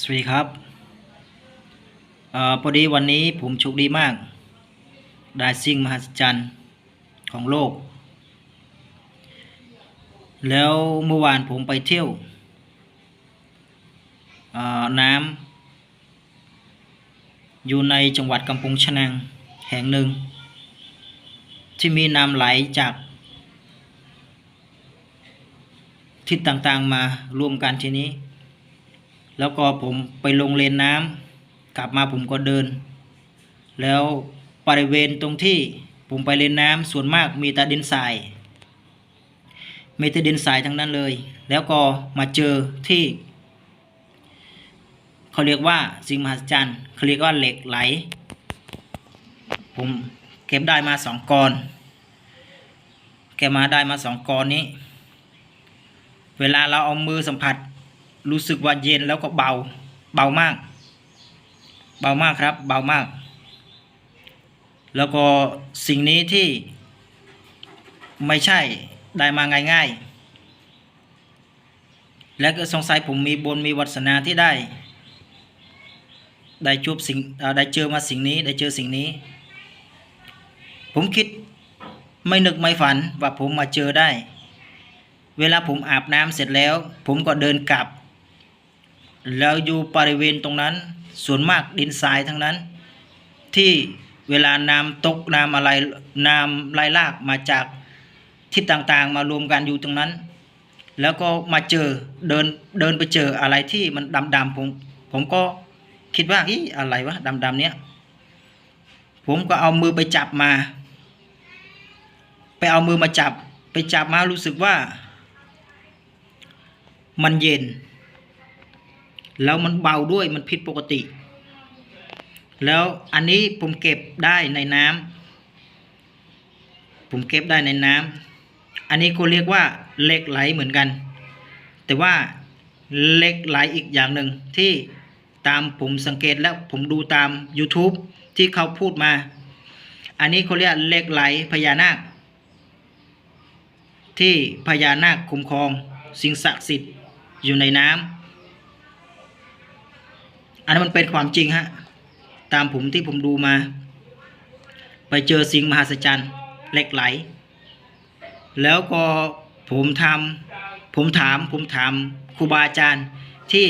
สวัสดีครับออพอดีวันนี้ผมโชคดีมาก ได้สิ่งมหัศจรรย์ของโลก แล้วเมื่อวานผมไปเที่ยวอ่อน้ำอยู่ในจังหวัดกำปงชนังแห่งหนึ่ง ที่มีน้ำไหลจากทิศต่างๆมารวมกันทีนี้ แล้วก็ผมไปลงเลนน้ำกลับมาผมก็เดิน แล้วบริเวณตรงที่ผมไปเลนน้ำส่วนมากมีแต่ดินทรายมีแต่ดินทรายทั้งนั้นเลย แล้วก็มาเจอที่เขาเรียกว่าสิ่งมหัศจรรย์เขาเรียกว่าเหล็กไหล ผมเก็บได้มาสองกอนเก็บมาได้มาสองกอนนี้ เวลาเราเอามือสัมผัส รู้สึกว่าเย็นแล้วก็เบา เบามาก เบามากครับ เบามาก แล้วก็สิ่งนี้ที่ไม่ใช่ได้มาง่ายๆ และก็สงสัยผมมีบนมีวัสนาที่ได้ ได้จูบสิ่งได้เจอมาสิ่งนี้ได้เจอสิ่งนี้ ผมคิดไม่นึกไม่ฝันว่าผมมาเจอได้ เวลาผมอาบน้ำเสร็จแล้ว ผมก็เดินกลับ แล้วอยู่บริเวณตรงนั้น ส่วนมากดินทรายทั้งนั้น ที่เวลาน้ำตกน้ำอะไรน้ำไหลลากมาจากทิศต่างๆ มารวมกันอยู่ตรงนั้น แล้วก็มาเจอเดินเดินไปเจออะไรที่มันดำๆผมผมก็คิดว่าอีอะไรวะดำๆเนี้ยผมก็เอามือไปจับมา ไปเอามือมาจับ ไปจับมารู้สึกว่า มันเย็น แล้วมันเบาด้วยมันผิดปกติ แล้วอันนี้ผมเก็บได้ในน้ำผมเก็บได้ในน้ำอันนี้ก็เรียกว่าเหล็กไหลเหมือนกัน แต่ว่าเหล็กไหลอีกอย่างหนึ่งที่ตามผมสังเกตแล้วผมดูตาม YouTube ที่เขาพูดมา อันนี้เขาเรียกเหล็กไหลพญานาค ที่พญานาคคุ้มครอง สิ่งศักดิ์สิทธิ์อยู่ในน้ำ อันนั้นมันเป็นความจริงฮะตามผมที่ผมดูมา ไปเจอสิ่งมหัศจรรย์เหล็กไหล แล้วก็ผมทำผมถามผมถามครูบาอาจารย์ที่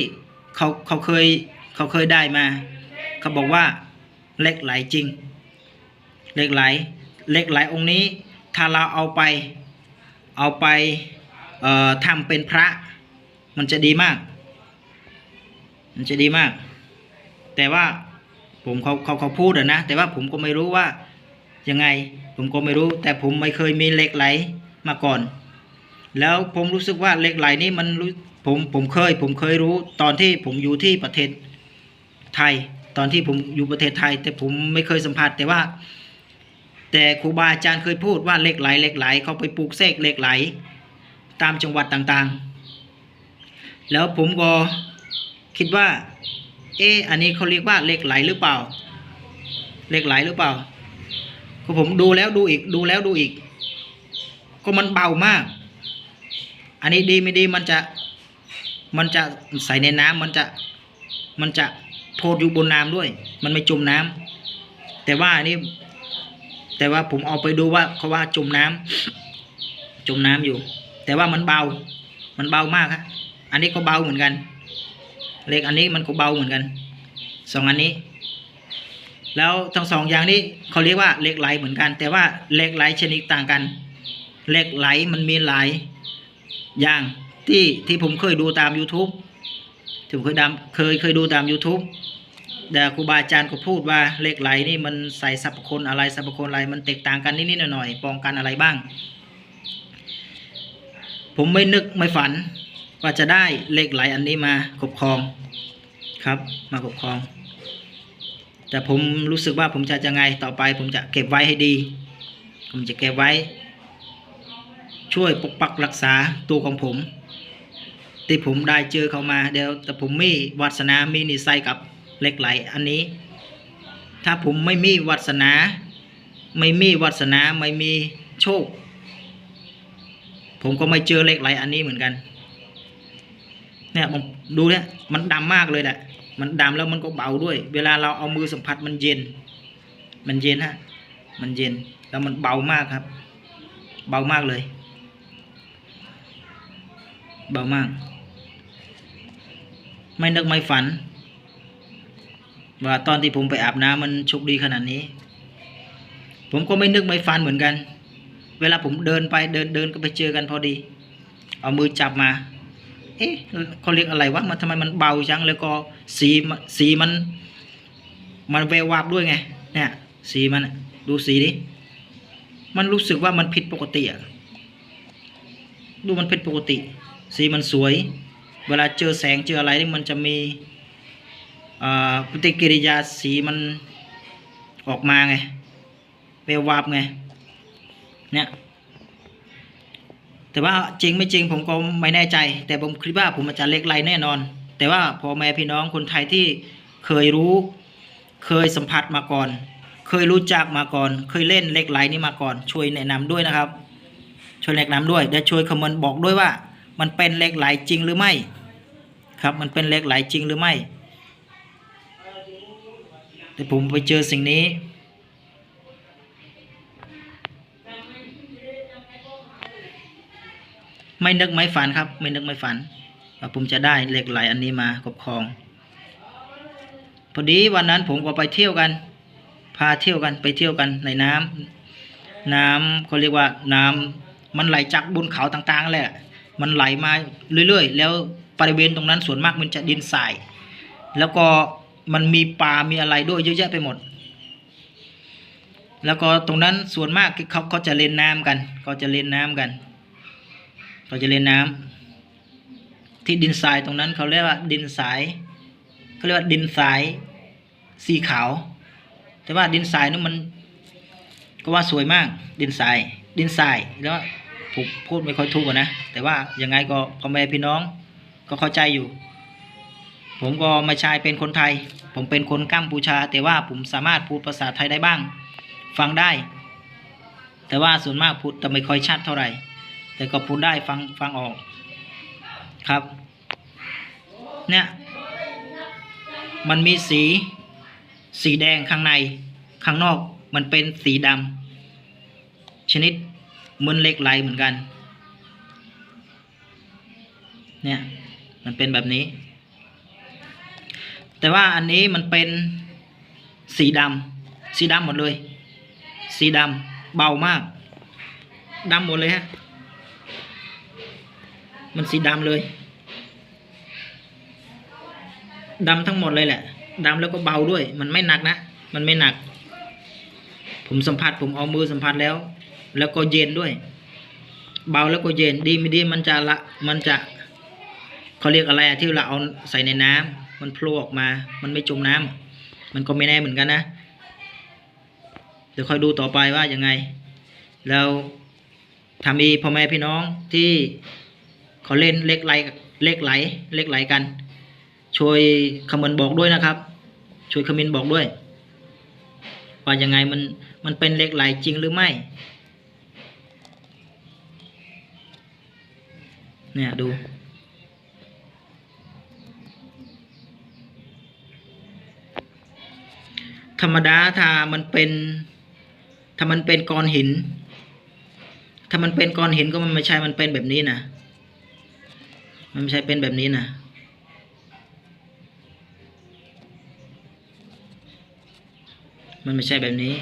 เขาเขาเคยเขาเคยได้มา เขาบอกว่าเหล็กไหลจริงเหล็กไหลเหล็กไหลองค์นี้ ถ้าเราเอาไปเอาไปทำเป็นพระ มันจะดีมาก มันจะดีมาก แต่ว่าผมเขาเขาเขาพูดอะนะ แต่ว่าผมก็ไม่รู้ว่ายังไง ผมก็ไม่รู้ แต่ผมไม่เคยมีเหล็กไหลมาก่อน แล้วผมรู้สึกว่าเหล็กไหลนี่มันรู้ผมผมเคย ผมเคยรู้ตอนที่ผมอยู่ที่ประเทศไทย ตอนที่ผมอยู่ประเทศไทย แต่ผมไม่เคยสัมผัสแต่ว่า แต่ครูบาอาจารย์เคยพูดว่าเหล็กไหลเหล็กไหลเขาไปปลูกเสกเหล็กไหล ตามจังหวัดต่างๆ แล้วผมก็คิดว่า เอออันนี้เขาเรียกว่าเหล็กไหลหรือเปล่าเหล็กไหลหรือเปล่าก็ผมดูแล้วดูอีกดูแล้วดูอีก ก็มันเบามาก อันนี้ดีไม่ดีมันจะมันจะใส่ในน้ำมันจะมันจะโทษอยู่บนน้ำด้วย มันไม่จมน้ำแต่ว่าอันนี้ แต่ว่าผมเอาไปดูว่าเขาว่าจมน้ำจมน้ำอยู่ แต่ว่ามันเบา มันเบามากฮะอันนี้ก็เบาเหมือนกัน เหล็กอันนี้มันก็เบาเหมือนกันสองอันนี้ แล้วทั้งสองอย่างนี้เขาเรียกว่าเหล็กไหลเหมือนกัน แต่ว่าเหล็กไหลชนิดต่างกันเหล็กไหลมันมีหลายอย่างที่ที่ผมเคยดูตาม YouTube ที่ผมเคยดำเคยเคยดูตาม YouTube แต่ครูบาอาจารย์ก็พูดว่าเหล็กไหลนี่มันใส่สรรพคุณอะไรสรรพคุณอะไรมันแตกต่างกันนิดๆหน่อยๆป้องกันอะไรบ้าง ผมไม่นึกไม่ฝัน ว่าจะได้เหล็กไหลอันนี้มาครอบครองครับ มาครอบครอง แต่ผมรู้สึกว่าผมจะจะไงต่อไป ผมจะเก็บไว้ให้ดี ผมจะเก็บไว้ ช่วยปกปักรักษาตัวของผม ที่ผมได้เจอเขามาเดี๋ยว แต่ผมมีวัสนามีนิสัยกับเหล็กไหลอันนี้ ถ้าผมไม่มีวัสนา ไม่มีวัสนาไม่มีโชค ผมก็ไม่เจอเหล็กไหลอันนี้เหมือนกัน เนี่ยผมดูเนี่ยมันดำมากเลยแหละมันดำแล้วมันก็เบาด้วย เวลาเราเอามือสัมผัสมันเย็น มันเย็นฮะมันเย็นแล้วมันเบามากครับ เบามากเลย เบามาก ไม่นึกไม่ฝัน ว่าตอนที่ผมไปอาบน้ำมันโชคดีขนาดนี้ ผมก็ไม่นึกไม่ฝันเหมือนกัน เวลาผมเดินไปเดินเดินก็ไปเจอกันพอดี เอามือจับมา เอ๊ะเขาเรียกอะไรวะมันทำไมมันเบาจังแล้วก็สีมันสีมัน มันแวววับด้วยไง เนี่ย สีมันดูสีดิมันรู้สึกว่ามันผิดปกติอะดูมันผิดปกติ สีมันสวย เวลาเจอแสงเจออะไรนี่มันจะมีปฏิกิริยาสีมันออกมาไงแวววับไงเนี่ย แต่ว่าจริงไม่จริงผมก็ไม่แน่ใจ แต่ผมคิดว่าผมอาจจะเล็กไรแน่นอน แต่ว่าพ่อแม่พี่น้องคนไทยที่เคยรู้ เคยสัมผัสมาก่อน เคยรู้จักมาก่อน เคยเล่นเล็กไหลนี้มาก่อน ช่วยแนะนำด้วยนะครับ ช่วยแนะนำด้วยและช่วยคอมเมนต์บอกด้วยว่า มันเป็นเล็กไหลจริงหรือไม่ ครับมันเป็นเล็กไหลจริงหรือไม่ แต่ผมไปเจอสิ่งนี้ ไม่นึกไม่ฝันครับ ไม่นึกไม่ฝันว่าผมจะได้เหล็กไหลอันนี้มาครอบครอง พอดีวันนั้นผมก็ไปเที่ยวกัน พาเที่ยวกันไปเที่ยวกันในน้ำน้ำเขาเรียกว่าน้ำมันไหลจากบนเขาต่างๆแหละมันไหลมาเรื่อยๆ แล้วบริเวณตรงนั้นส่วนมากมันจะดินทราย แล้วก็มันมีปลา มีอะไรด้วยเยอะแยะไปหมด แล้วก็ตรงนั้นส่วนมากเขาเขาจะเล่นน้ำกันเขาจะเล่นน้ำกัน เขาจะเล่นน้ำที่ดินทรายตรงนั้นเขาเรียกว่าดินทรายเขาเรียกว่าดินทรายสีขาว แต่ว่าดินทรายนั้นมันก็ว่าสวยมาก ดินทราย ดินทรายแล้วผมพูดไม่ค่อยถูกนะ แต่ว่ายังไงก็พ่อแม่พี่น้องก็เข้าใจอยู่ ผมก็ม่ใช่เป็นคนไทย ผมเป็นคนกัมพูชา แต่ว่าผมสามารถพูดภาษาไทยได้บ้าง ฟังได้ แต่ว่าส่วนมากพูดแต่ไม่ค่อยชัดเท่าไหร่ แต่ก็พูดได้ฟังฟังออกครับ เนี่ย มันมีสี สีแดงข้างใน ข้างนอกมันเป็นสีดำชนิดเหมือนเหล็กไหลเหมือนกัน เนี่ย มันเป็นแบบนี้ แต่ว่าอันนี้มันเป็นสีดำสีดำหมดเลย สีดำเบามากดำหมดเลยฮะ มันสีดำเลยดำทั้งหมดเลยแหละดำแล้วก็เบาด้วย มันไม่หนักนะ มันไม่หนัก ผมสัมผัสผมเอามือสัมผัสแล้ว แล้วก็เย็นด้วย เบาแล้วก็เย็นดีไม่ดีมันจะละมันจะเขาเรียกอะไรที่เราเอาใส่ในน้ำมันโผล่ออกมา มันไม่จมน้ำมันก็ไม่แน่เหมือนกันนะ เดี๋ยวคอยดูต่อไปว่ายังไง แล้วทำมีพ่อแม่พี่น้องที่ เขาเล่นเล็กไหลเล็กไหลเล็กไหลกัน ช่วยคอมเมนต์บอกด้วยนะครับ ช่วยคอมเมนต์บอกด้วยว่ายังไงมันมันเป็นเล็กไหลจริงหรือไม่ เนี่ยดูธรรมดาถ้ามันเป็นถ้ามันเป็นก้อนหิน ถ้ามันเป็นก้อนหินก็มันไม่ใช่ มันเป็นแบบนี้นะ มันไม่ใช่เป็นแบบนี้นะมันไม่ใช่แบบนี้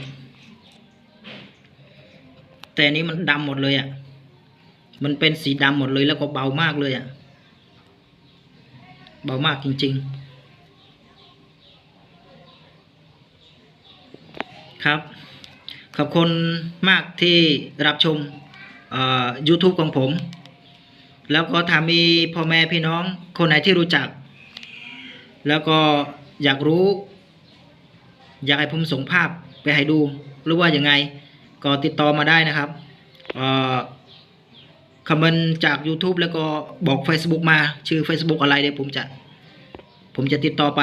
แต่นี้มันดำหมดเลยอะ่ะ มันเป็นสีดำหมดเลยแล้วก็เบามากเลยอะ่ะ เบามากจริง ๆ ครับ ขอบคุณมากที่รับชม YouTube ของผม แล้วก็ถ้ามีพ่อแม่พี่น้องคนไหนที่รู้จัก แล้วก็อยากรู้ อยากให้ผมส่งภาพไปให้ดู หรือว่ายังไง ก็ติดต่อมาได้นะครับออคอมเมนต์จาก YouTube แล้วก็บอก Facebook มาชื่อ Facebook อะไรเดี๋ยวผมจะผมจะติดต่อไป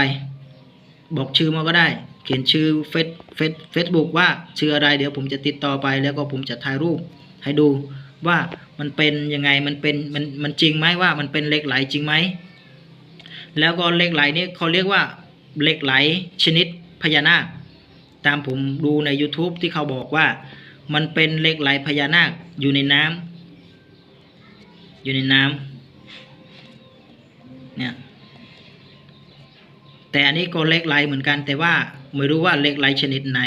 บอกชื่อมาก็ได้ เขียนชื่อเฟซเฟซเฟซบุ๊กว่าชื่ออะไรเดี๋ยวผมจะติดต่อไปแล้วก็ผมจะถ่ายรูปให้ดู ว่ามันเป็นยังไงมันเป็นมันมันจริงไหมว่ามันเป็นเหล็กไหลจริงไหมแล้วก็เหล็กไหลนี่เขาเรียกว่าเหล็กไหลชนิดพญานาค ตามผมดูใน YouTube ที่เขาบอกว่า มันเป็นเหล็กไหลพญานาคอยู่ในน้ำอยู่ในน้ำเนี่ยแต่อันนี้ก็เหล็กไหลเหมือนกันแต่ว่าไม่รู้ว่าเหล็กไหลชนิดไหน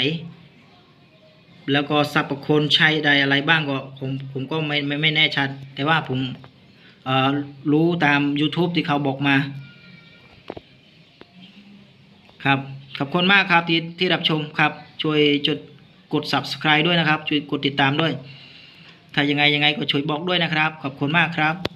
แล้วก็สรรพคุณใช้ใดอะไรบ้างก็ผมผมก็ไม่ไม่ไม่แน่ชัด แต่ว่าผมเอ่อรู้ตาม YouTube ที่เขาบอกมา ครับ ขอบคุณมากครับที่ที่รับชมครับ ช่วยจดกด subscribe ด้วยนะครับ ช่วยกดติดตามด้วย ถ้ายังไงยังไงก็ช่วยบอกด้วยนะครับ ขอบคุณมากครับ